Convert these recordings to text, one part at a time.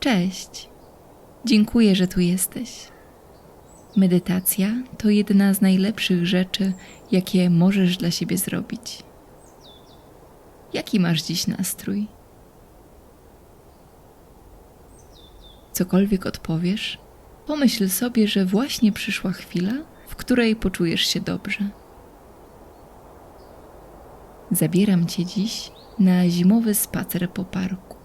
Cześć. Dziękuję, że tu jesteś. Medytacja to jedna z najlepszych rzeczy, jakie możesz dla siebie zrobić. Jaki masz dziś nastrój? Cokolwiek odpowiesz, pomyśl sobie, że właśnie przyszła chwila, w której poczujesz się dobrze. Zabieram cię dziś na zimowy spacer po parku.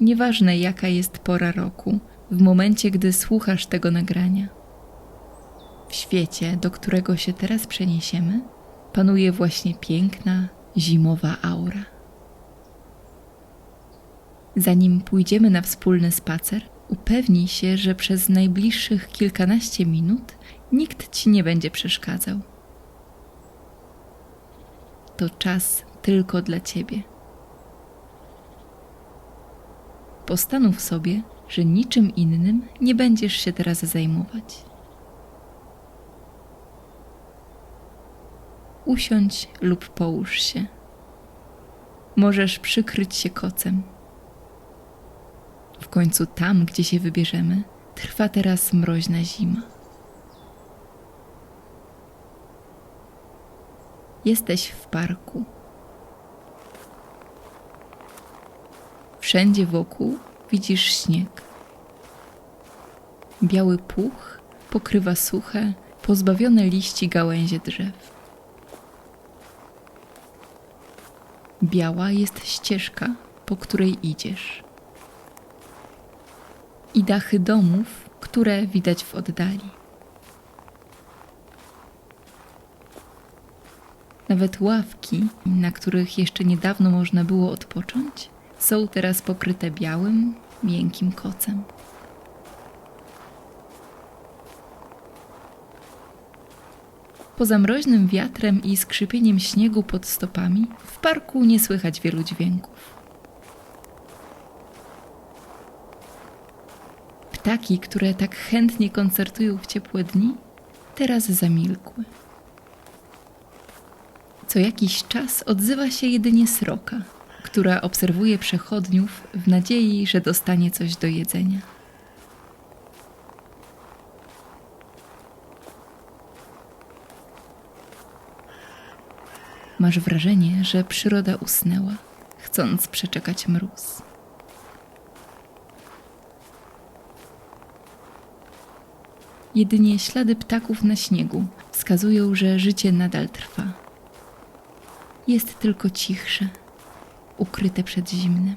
Nieważne jaka jest pora roku, w momencie gdy słuchasz tego nagrania. W świecie, do którego się teraz przeniesiemy, panuje właśnie piękna, zimowa aura. Zanim pójdziemy na wspólny spacer, upewnij się, że przez najbliższych kilkanaście minut nikt ci nie będzie przeszkadzał. To czas tylko dla ciebie. Postanów sobie, że niczym innym nie będziesz się teraz zajmować. Usiądź lub połóż się. Możesz przykryć się kocem. W końcu tam, gdzie się wybierzemy, trwa teraz mroźna zima. Jesteś w parku. Wszędzie wokół widzisz śnieg. Biały puch pokrywa suche, pozbawione liści gałęzie drzew. Biała jest ścieżka, po której idziesz. I dachy domów, które widać w oddali. Nawet ławki, na których jeszcze niedawno można było odpocząć, są teraz pokryte białym, miękkim kocem. Poza mroźnym wiatrem i skrzypieniem śniegu pod stopami, w parku nie słychać wielu dźwięków. Ptaki, które tak chętnie koncertują w ciepłe dni, teraz zamilkły. Co jakiś czas odzywa się jedynie sroka, która obserwuje przechodniów w nadziei, że dostanie coś do jedzenia. Masz wrażenie, że przyroda usnęła, chcąc przeczekać mróz. Jedynie ślady ptaków na śniegu wskazują, że życie nadal trwa. Jest tylko cichsze, ukryte przed zimnem.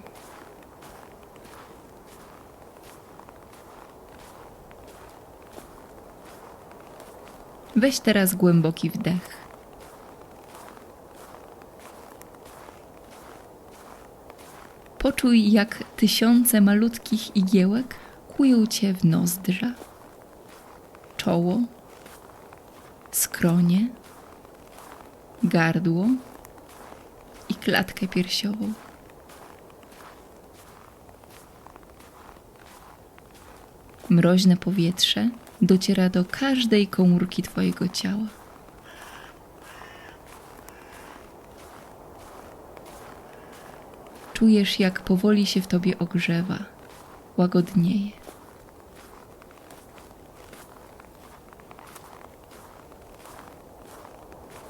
Weź teraz głęboki wdech. Poczuj, jak tysiące malutkich igiełek kłują cię w nozdrza, czoło, skronie, gardło klatkę piersiową. Mroźne powietrze dociera do każdej komórki Twojego ciała. Czujesz, jak powoli się w Tobie ogrzewa, łagodnieje.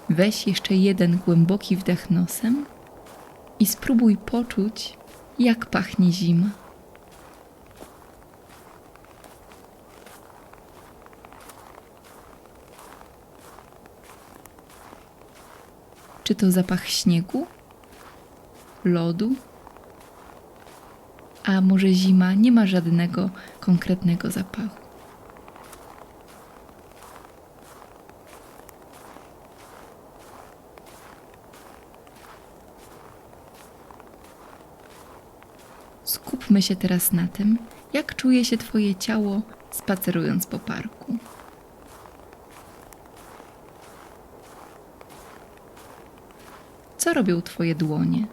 Weź jeszcze jeden głęboki wdech nosem i spróbuj poczuć, jak pachnie zima. Czy to zapach śniegu, lodu? A może zima nie ma żadnego konkretnego zapachu? Skupmy się teraz na tym, jak czuje się Twoje ciało spacerując po parku. Co robią Twoje dłonie?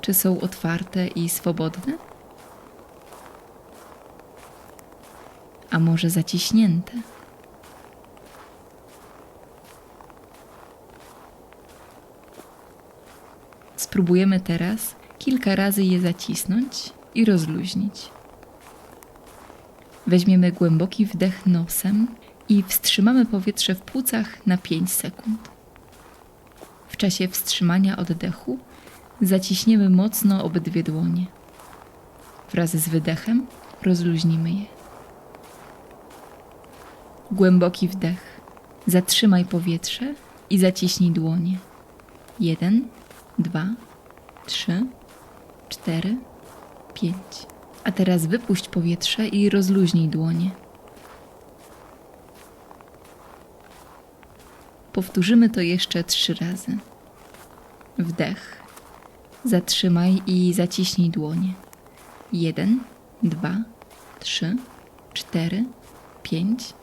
Czy są otwarte i swobodne? A może zaciśnięte? Spróbujemy teraz kilka razy je zacisnąć i rozluźnić. Weźmiemy głęboki wdech nosem i wstrzymamy powietrze w płucach na 5 sekund. W czasie wstrzymania oddechu zaciśniemy mocno obydwie dłonie. Wraz z wydechem rozluźnimy je. Głęboki wdech. Zatrzymaj powietrze i zaciśnij dłonie. Jeden, dwa, trzy, cztery, pięć. A teraz wypuść powietrze i rozluźnij dłonie. Powtórzymy to jeszcze trzy razy. Wdech. Zatrzymaj i zaciśnij dłonie. Jeden, dwa, trzy, cztery, pięć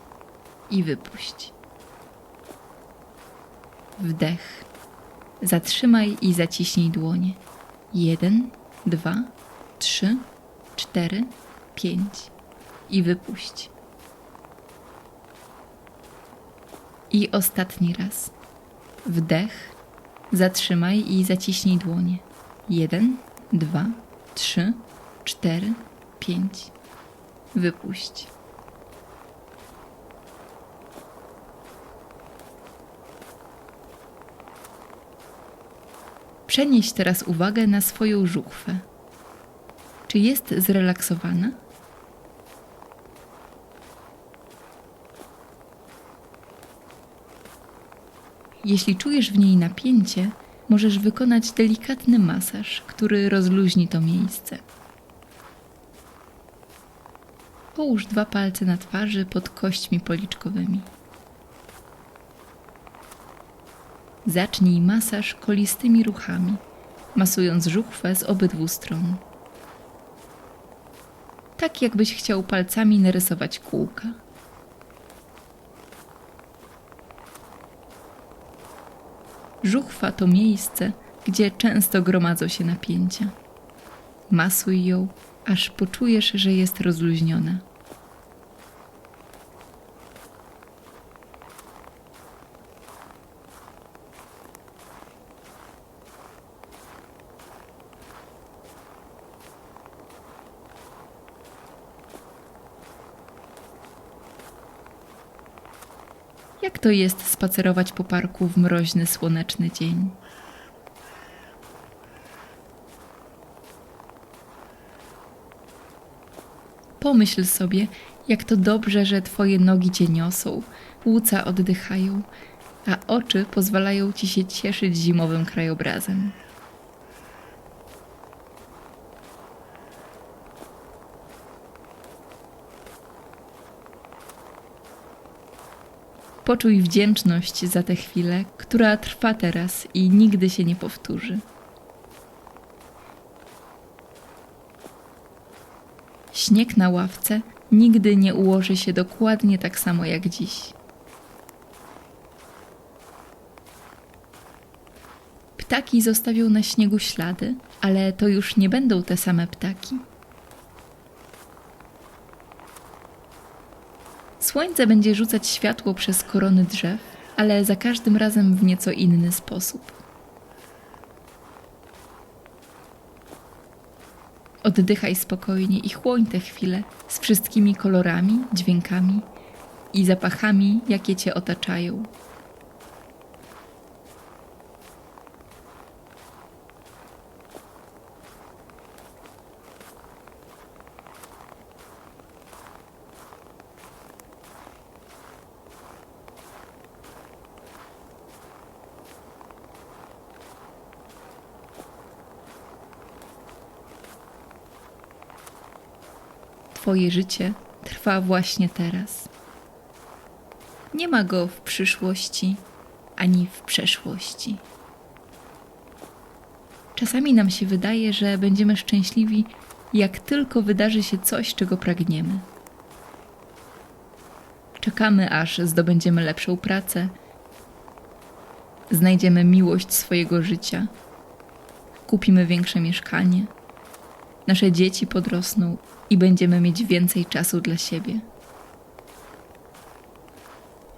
i wypuść. Wdech. Zatrzymaj i zaciśnij dłonie. Jeden, dwa, trzy, cztery, pięć i wypuść. I ostatni raz. Wdech. Zatrzymaj i zaciśnij dłonie. Jeden, dwa, trzy, cztery, pięć. Wypuść. Przenieś teraz uwagę na swoją żuchwę. Czy jest zrelaksowana? Jeśli czujesz w niej napięcie, możesz wykonać delikatny masaż, który rozluźni to miejsce. Połóż dwa palce na twarzy pod kośćmi policzkowymi. Zacznij masaż kolistymi ruchami, masując żuchwę z obydwu stron. Tak jakbyś chciał palcami narysować kółka. Żuchwa to miejsce, gdzie często gromadzą się napięcia. Masuj ją, aż poczujesz, że jest rozluźniona. Jak to jest spacerować po parku w mroźny, słoneczny dzień? Pomyśl sobie, jak to dobrze, że Twoje nogi Cię niosą, płuca oddychają, a oczy pozwalają Ci się cieszyć zimowym krajobrazem. Poczuj wdzięczność za tę chwilę, która trwa teraz i nigdy się nie powtórzy. Śnieg na ławce nigdy nie ułoży się dokładnie tak samo jak dziś. Ptaki zostawią na śniegu ślady, ale to już nie będą te same ptaki. Słońce będzie rzucać światło przez korony drzew, ale za każdym razem w nieco inny sposób. Oddychaj spokojnie i chłoń tę chwilę z wszystkimi kolorami, dźwiękami i zapachami, jakie cię otaczają. Twoje życie trwa właśnie teraz. Nie ma go w przyszłości ani w przeszłości. Czasami nam się wydaje, że będziemy szczęśliwi, jak tylko wydarzy się coś, czego pragniemy. Czekamy, aż zdobędziemy lepszą pracę, znajdziemy miłość swojego życia, kupimy większe mieszkanie, nasze dzieci podrosną i będziemy mieć więcej czasu dla siebie.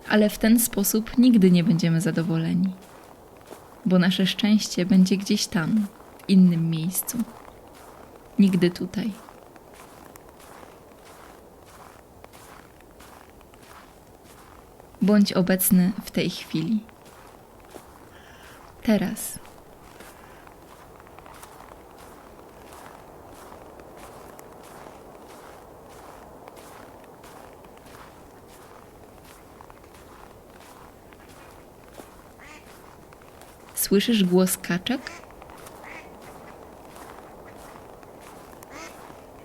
Ale w ten sposób nigdy nie będziemy zadowoleni, bo nasze szczęście będzie gdzieś tam, innym miejscu. Nigdy tutaj. Bądź obecny w tej chwili. Teraz. Słyszysz głos kaczek?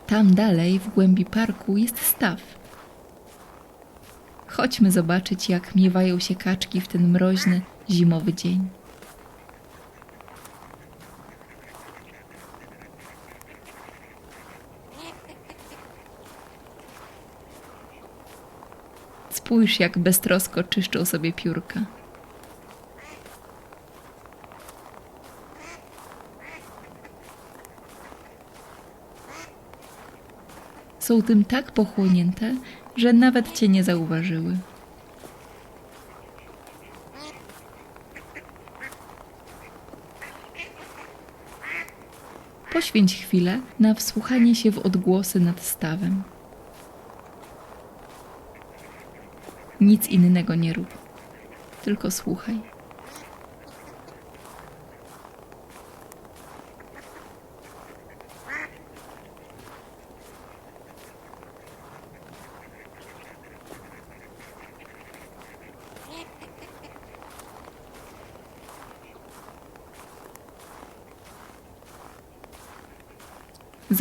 Tam dalej, w głębi parku, jest staw. Chodźmy zobaczyć, jak miewają się kaczki w ten mroźny, zimowy dzień. Spójrz, jak beztrosko czyszczą sobie piórka. Są tym tak pochłonięte, że nawet cię nie zauważyły. Poświęć chwilę na wsłuchanie się w odgłosy nad stawem. Nic innego nie rób, tylko słuchaj.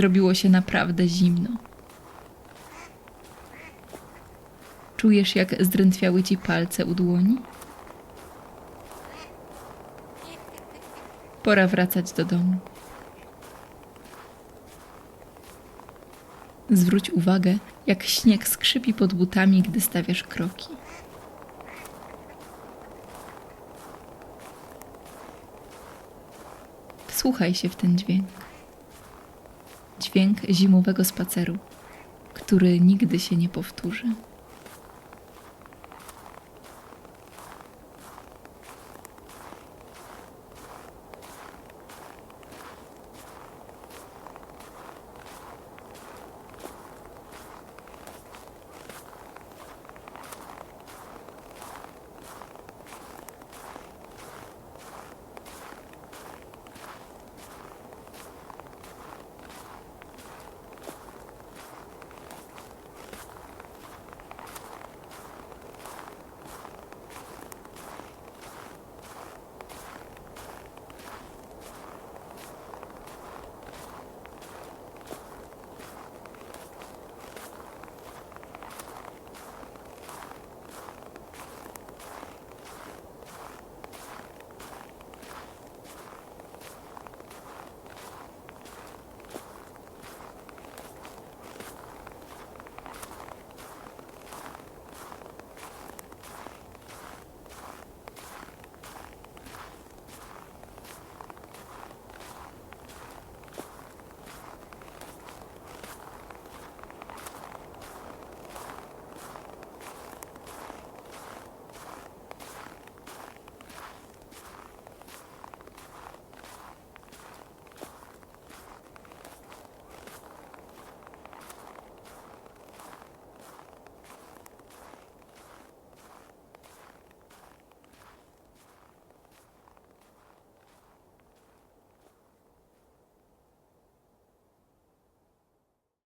Zrobiło się naprawdę zimno. Czujesz, jak zdrętwiały ci palce u dłoni? Pora wracać do domu. Zwróć uwagę, jak śnieg skrzypi pod butami, gdy stawiasz kroki. Wsłuchaj się w ten dźwięk. Dźwięk zimowego spaceru, który nigdy się nie powtórzy.